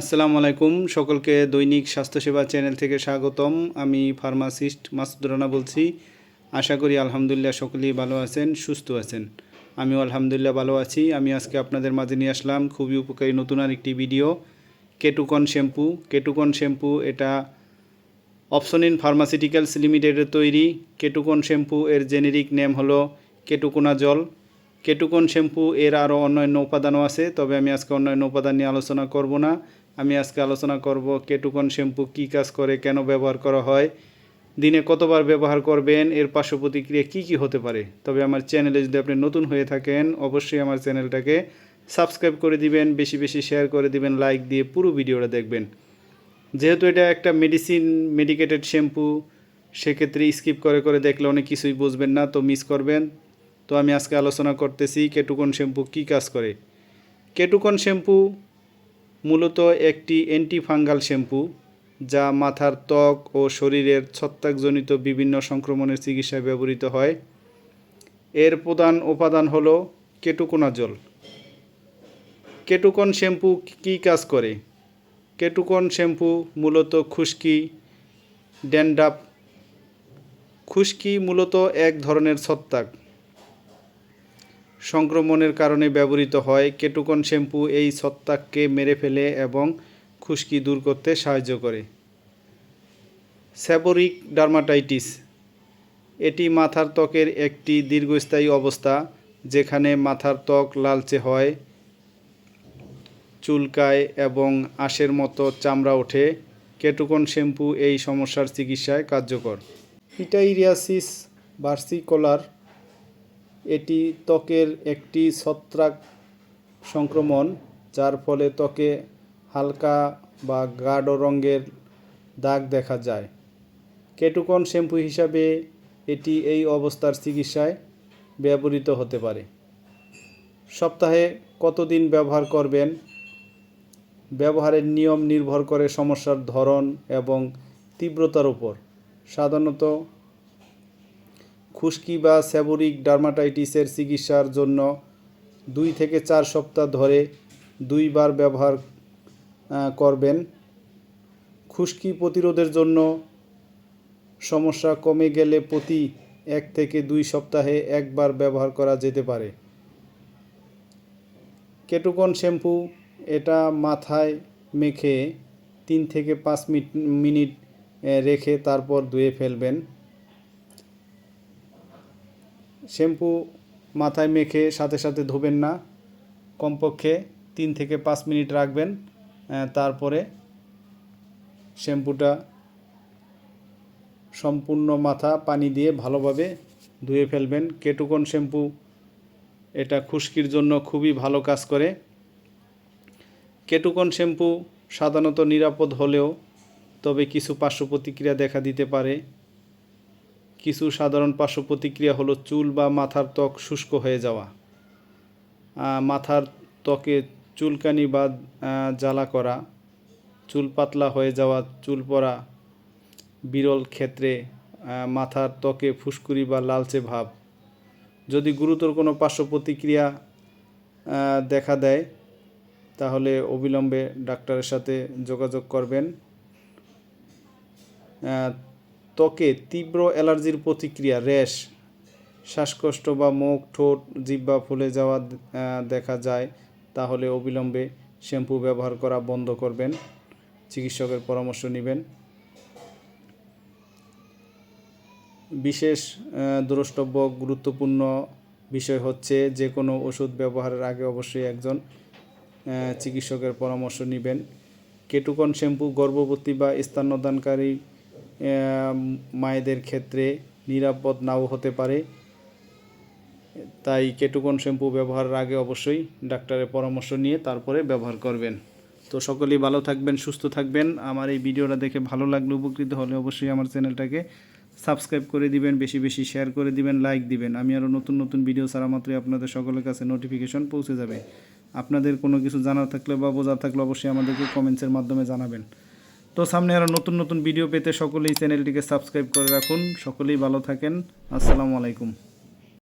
আসসালামু আলাইকুম, সকলকে দৈনিক স্বাস্থ্যসেবা চ্যানেল থেকে স্বাগতম। আমি ফার্মাসিস্ট মাসুদ রানা বলছি। আশা করি আলহামদুলিল্লাহ সকলেই ভালো আছেন, সুস্থ আছেন। আমিও আলহামদুলিল্লাহ ভালো আছি। আমি আজকে আপনাদের মাঝে নিয়ে আসলাম খুবই উপকারী নতুন আর একটি ভিডিও, কেটুকন শ্যাম্পু। কেটুকন শ্যাম্পু এটা অপশন ইন ফার্মাসিউটিক্যালস লিমিটেডের তৈরি। কেটুকন শ্যাম্পু এর জেনেরিক নেম হলো কেটুকোনা জল। কেটুকন শ্যাম্পু এর আরও অন্যান্য উপাদানও আছে, তবে আমি আজকে অন্যান্য উপাদান নিয়ে আলোচনা করব না। আমি আজকে আলোচনা করব কেটুকন শ্যাম্পু কী কাজ করে, কেন ব্যবহার করা হয়, দিনে কতবার ব্যবহার করবেন, এর পার্শ্ব প্রতিক্রিয়া কী কী হতে পারে। তবে আমার চ্যানেলে যদি আপনি নতুন হয়ে থাকেন, অবশ্যই আমার চ্যানেলটাকে সাবস্ক্রাইব করে দিবেন, বেশি বেশি শেয়ার করে দিবেন, লাইক দিয়ে পুরো ভিডিওটা দেখবেন। যেহেতু এটা একটা মেডিসিন মেডিকেটেড শ্যাম্পু, সেক্ষেত্রে স্কিপ করে করে দেখলে অনেক কিছুই বুঝবেন না, তো মিস করবেন। তো আমি আজকে আলোচনা করতেছি কেটুকন শ্যাম্পু কী কাজ করে। কেটুকন শ্যাম্পু মূলত একটি অ্যান্টিফাঙ্গাল শ্যাম্পু যা মাথার ত্বক ও শরীরের ছত্রাকজনিত বিভিন্ন সংক্রমণের চিকিৎসায় ব্যবহৃত হয়। এর প্রধান উপাদান হলো কেটুকোনা জল কেটুকন শ্যাম্পু কী কাজ করে? কেটুকন শ্যাম্পু মূলত খুশকি ড্যান্ডাপ খুশকি মূলত এক ধরনের ছত্রাক। সংক্রমণের কারণে ব্যবহৃত হয়। কেটুকন শ্যাম্পু এই ছত্রাককে মেরে ফেলে এবং খুশকি দূর করতে সাহায্য করে। Seborrhoeic dermatitis. এটি মাথার ত্বকের একটি দীর্ঘস্থায়ী অবস্থা, যেখানে মাথার ত্বক লালচে হয়, চুলকায় এবং আঁশের মতো চামড়া ওঠে। কেটুকন শ্যাম্পু এই সমস্যার চিকিৎসায় কার্যকর। পিটাইরিয়াসিস ভার্সিকোলার এটি ত্বকের একটি ছত্রাক সংক্রমণ, যার ফলে ত্বকে হালকা বা গাঢ় রঙের দাগ দেখা যায়। কেটুকন শ্যাম্পু হিসাবে এটি এই অবস্থার চিকিৎসায় ব্যবহৃত হতে পারে। সপ্তাহে কতদিন ব্যবহার করবেন? ব্যবহারের নিয়ম নির্ভর করে সমস্যার ধরন এবং তীব্রতার উপর। সাধারণত খুশকি বা স্যাবোরিক ডার্মাটাইটিসের চিকিৎসার জন্য দুই থেকে চার সপ্তাহ ধরে দুইবার ব্যবহার করবেন। খুশকি প্রতিরোধের জন্য সমস্যা কমে গেলে প্রতি এক থেকে দুই সপ্তাহে একবার ব্যবহার করা যেতে পারে। কেটুকন শ্যাম্পু এটা মাথায় মেখে তিন থেকে পাঁচ মিনিট মিনিট রেখে তারপর ধুয়ে ফেলবেন। শ্যাম্পু মাথায় মেখে সাথে সাথে ধোবেন না। কমপক্ষে তিন থেকে পাঁচ মিনিট রাখবেন তারপরে শ্যাম্পুটা সম্পূর্ণ মাথা পানি দিয়ে ভালোভাবে ধুয়ে ফেলবেন। কেটুকন শ্যাম্পু এটা খুশকির জন্য খুবই ভালো কাজ করে। কেটুকন শ্যাম্পু সাধারণত নিরাপদ হলেও তবে কিছু পার্শ্ব প্রতিক্রিয়া দেখা দিতে পারে। কিছু সাধারণ পার্শ্ব প্রতিক্রিয়া হলো চুল বা মাথার ত্বক শুষ্ক হয়ে যাওয়া। মাথার ত্বকে চুলকানি বা জ্বালা করা, চুল পাতলা হয়ে যাওয়া, চুল পড়া, বিরল ক্ষেত্রে মাথার ত্বকে ফুসকুড়ি বা লালচে ভাব। যদি গুরুতর কোনো পার্শ্ব প্রতিক্রিয়া দেখা দেয়, তাহলে অবিলম্বে ডাক্তারের সাথে যোগাযোগ করবেন। ত্বকে তীব্র অ্যালার্জির প্রতিক্রিয়া র্যাশ শ্বাসকষ্ট বা মুখ ঠোঁট জিহ্বা ফুলে যাওয়া দেখা যায় তাহলে অবিলম্বে শ্যাম্পু ব্যবহার করা বন্ধ করবেন। চিকিৎসকের পরামর্শ নেবেন। বিশেষ দ্রষ্টব্য গুরুত্বপূর্ণ বিষয় হচ্ছে যে কোনো ওষুধ ব্যবহারের আগে অবশ্যই একজন চিকিৎসকের পরামর্শ নেবেন। কেটুকন শ্যাম্পু গর্ভবতী বা স্তন্যদানকারী আহ, মায়েদের ক্ষেত্রে নিরাপদ নাও হতে পারে। তাই কেটুকন শ্যাম্পু ব্যবহারের আগে অবশ্যই ডাক্তারের পরামর্শ নিয়ে তারপরে ব্যবহার করবেন। তো সকলেই ভালো থাকবেন, সুস্থ থাকবেন। আমার এই ভিডিওটা দেখে ভালো লাগলে, উপকৃত হলে অবশ্যই আমার চ্যানেলটাকে সাবস্ক্রাইব করে দিবেন, বেশি বেশি শেয়ার করে দিবেন, লাইক দিবেন। আমি আরও নতুন নতুন ভিডিও ছাড়া মাত্রই আপনাদের সকলের কাছে নোটিফিকেশন পৌঁছে যাবে। আপনাদের কোনো কিছু জানার থাকলে বা বোঝার থাকলে অবশ্যই আমাদেরকে কমেন্টসের মাধ্যমে জানাবেন। তো সামনে আরও নতুন নতুন ভিডিও পেতে সকলেই চ্যানেলটিকে সাবস্ক্রাইব করে রাখুন। সকলেই ভালো থাকেন। আসসালামু আলাইকুম।